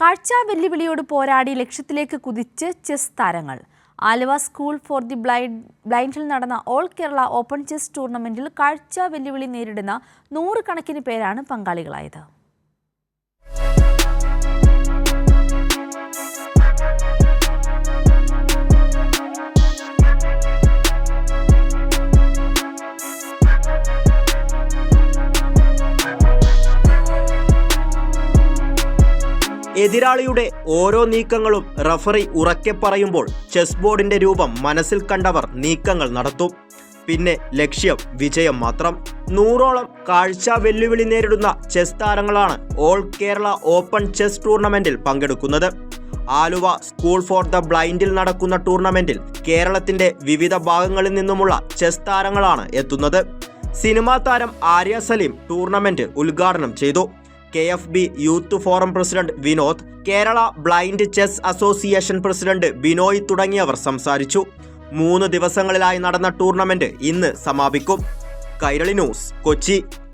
കാഴ്ച വെല്ലുവിളിയോട് പോരാടി ലക്ഷ്യത്തിലേക്ക് കുതിച്ച് ചെസ് താരങ്ങൾ. Aluva school for the blind ബ്ലൈൻഡിൽ നടന്ന ഓൾ കേരള ഓപ്പൺ ചെസ് ടൂർണമെന്റിൽ കാഴ്ച വെല്ലുവിളി നേരിടുന്ന നൂറുകണക്കിന് പേരാണ് പങ്കാളികളായത്. എതിരാളിയുടെ ഓരോ നീക്കങ്ങളും റഫറി ഉറക്കെ പറയുമ്പോൾ ചെസ് ബോർഡിന്റെ രൂപം മനസ്സിൽ കണ്ടവർ നീക്കങ്ങൾ നടത്തും. പിന്നെ ലക്ഷ്യം വിജയം മാത്രം. നൂറോളം കാഴ്ച വെല്ലുവിളി നേരിടുന്ന ചെസ് താരങ്ങളാണ് ഓൾ കേരള ഓപ്പൺ ചെസ് ടൂർണമെന്റിൽ പങ്കെടുക്കുന്നത്. ആലുവ സ്കൂൾ ഫോർ ദ ബ്ലൈൻഡിൽ നടക്കുന്ന ടൂർണമെന്റിൽ കേരളത്തിന്റെ വിവിധ ഭാഗങ്ങളിൽ നിന്നുമുള്ള ചെസ് താരങ്ങളാണ് എത്തുന്നത്. സിനിമാ താരം ആര്യ സലീം ടൂർണമെന്റ് ഉദ്ഘാടനം ചെയ്തു. K F B youth forum president Vinod Kerala blind chess association president Binoy തുടങ്ങിയവർ സംസാരിച്ചു. മൂന്ന് ദിവസങ്ങളിലായി നടന്ന ടൂർണമെന്റ് ഇന്ന് സമാപിക്കും. കൈരളി ന്യൂസ് കൊച്ചി.